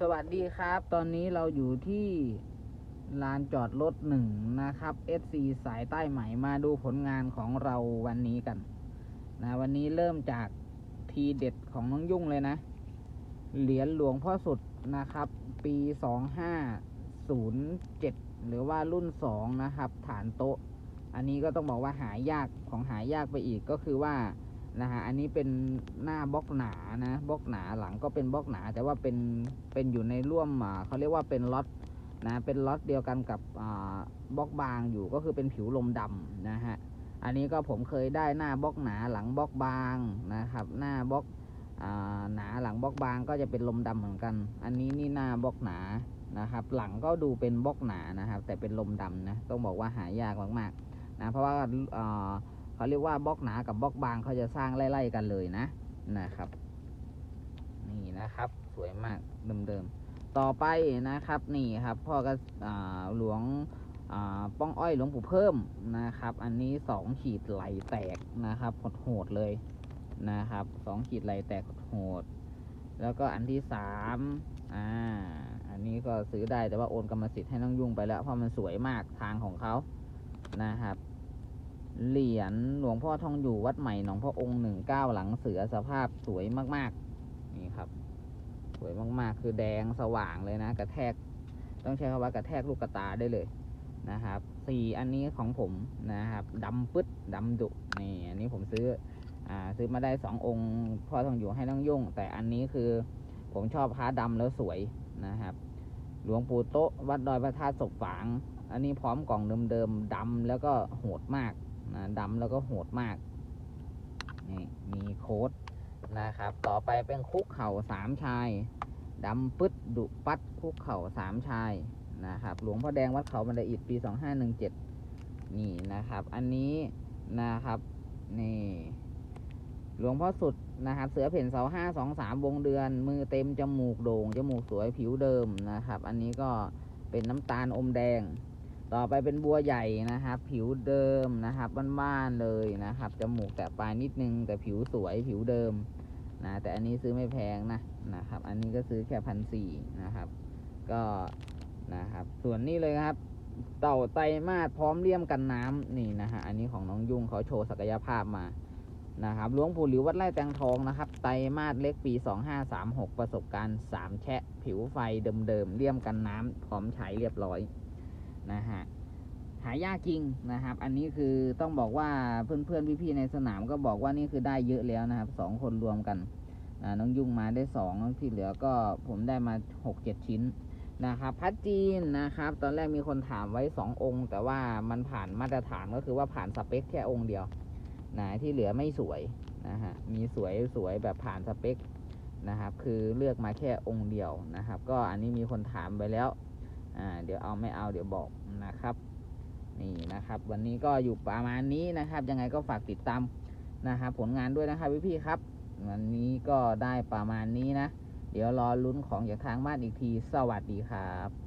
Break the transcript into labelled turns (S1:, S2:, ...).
S1: สวัสดีครับ ตอนนี้เราอยู่ที่ลานจอดรถหนึ่งนะครับ SC สายใต้ไหมมาดูผลงานของเราวันนี้กัน นะ วันนี้เริ่มจากทีเด็ดของน้องยุ่งเลยนะ เหรียญหลวงพ่อสุดนะครับ ปี 2507 หรือว่ารุ่น 2 นะครับ ฐานโต๊ะ อันนี้ก็ต้องบอกว่าหายากของหายากไปอีกก็คือว่า นะฮะอันนี้เป็นหน้าบล็อกหนานะบล็อกหนาหลังก็เป็นบล็อกหนา แต่ว่าเป็นเป็นอยู่ในร่วมเขาเรียกว่าเป็นล็อตนะเป็นล็อตเดียวกันกับบล็อกบางอยู่ก็คือเป็นผิวลมดำนะฮะอันนี้ก็ผมเคยได้หน้าบล็อกหนาหลังบล็อกบางนะครับ หน้าบล็อกหนาหลังบล็อกบางก็จะเป็นลมดำเหมือนกัน อันนี้นี่หน้าบล็อกหนานะครับ หลังก็ดูเป็นบล็อกหนานะครับ แต่เป็นลมดำนะต้องบอกว่าหายากมากๆนะเพราะว่า เขาเรียกว่าบล็อกหนากับบล็อกบางเขาจะสร้างไล่ๆกันเลยนะนะครับ นี่นะครับ สวยมากเดิมๆต่อไปนะครับ นี่ครับ พ่อก็หลวงป้องอ้อยหลวงปู่เพิ่มนะครับ อันนี้สองขีดไหลแตกนะครับโหดเลยนะครับสองขีดไหลแตกโหด แล้วก็อันที่สามอ่าอันนี้ก็ซื้อได้แต่ว่าโอนกรรมสิทธิ์ให้น้องยุ่งไปแล้วเพราะมันสวยมากทางของเขานะครับ เหรียญหลวงพ่อทองอยู่วัดใหม่หนองพ่อองค์หนึ่งเก้าหลังเสือสภาพสวยมาก ๆ นี่ครับ สวยมากๆ คือแดงสว่างเลยนะ กระแทก ต้องใช้คำว่ากระแทกลูกกระตาได้เลยนะครับสี่อันนี้ของผมนะครับดำปึ๊ดดำดุนี่อันนี้ผมซื้ออ่าซื้อมาได้สององค์พ่อทองอยู่ให้น้องยุ่ง แต่อันนี้คือผมชอบพระดำแล้วสวยนะครับ หลวงปู่โตะวัดดอยพระธาตุศกฝาง อันนี้พร้อมกล่องเดิมๆดำแล้วก็โหดมาก นะดำแล้วก็โหดมากนี่มีโค้ดนะครับ ต่อไปเป็นคุกเข่าสามชายดำปึ๊ดดุปัดคุกเข่าสามชายนะครับ หลวงพ่อแดงวัดเขาบันไดอิฐปีสองห้าหนึ่งเจ็ดนี่นะครับ อันนี้นะครับนี่หลวงพ่อสุดนะครับ เสือเพ่นเสาห้าสองสามวงเดือน มือเต็มจมูกโด่งจมูกสวยผิวเดิมนะครับ อันนี้ก็เป็นน้ำตาลอมแดง ต่อไปเป็นบัวใหญ่นะครับ ผิวเดิมนะครับบ้านๆเลยนะครับจมูกแต่ปลายนิดนึง แต่ผิวสวยผิวเดิมนะแต่อันนี้ซื้อไม่แพงนะนะครับ อันนี้ก็ซื้อแค่พันสี่นะครับ ก็นะครับ ส่วนนี้เลยครับ เต่าไตมาสพร้อมเลี่ยมกันน้ำนี่นะฮะอันนี้ของน้องยุ่งเขาโชว์ศักยภาพมานะครับหลวงปู่หลิววัดไร่แตงทองนะครับ ไตมาสเล็กปี 2536 ประสบการณ์ 3 แชะ ผิวไฟเดิมๆเลี่ยมกันน้ำพร้อมใช้เรียบร้อย นะฮะหายากจริงนะครับ อันนี้คือต้องบอกว่าเพื่อนๆพี่ๆในสนามก็บอกว่านี่คือได้เยอะแล้วนะครับสองคนรวมกันน้องยุ่งมาได้สองที่เหลือก็ผมได้มาหกเจ็ดชิ้นนะครับพัดจีนนะครับ ตอนแรกมีคนถามไว้สององค์ แต่ว่ามันผ่านมาตรฐานก็คือว่าผ่านสเปคแค่องค์เดียวนะที่เหลือไม่สวยนะฮะมีสวยสวยแบบผ่านสเปคนะครับ คือเลือกมาแค่องค์เดียวนะครับ ก็อันนี้มีคนถามไปแล้ว อ่าเดี๋ยวเอาไม่เอาเดี๋ยวบอกนะครับนี่นะครับ วันนี้ก็อยู่ประมาณนี้นะครับ ยังไงก็ฝากติดตามนะครับผลงานด้วยนะครับพี่พี่ครับ วันนี้ก็ได้ประมาณนี้นะ เดี๋ยวรอลุ้นของจากทางบ้านอีกที สวัสดีครับ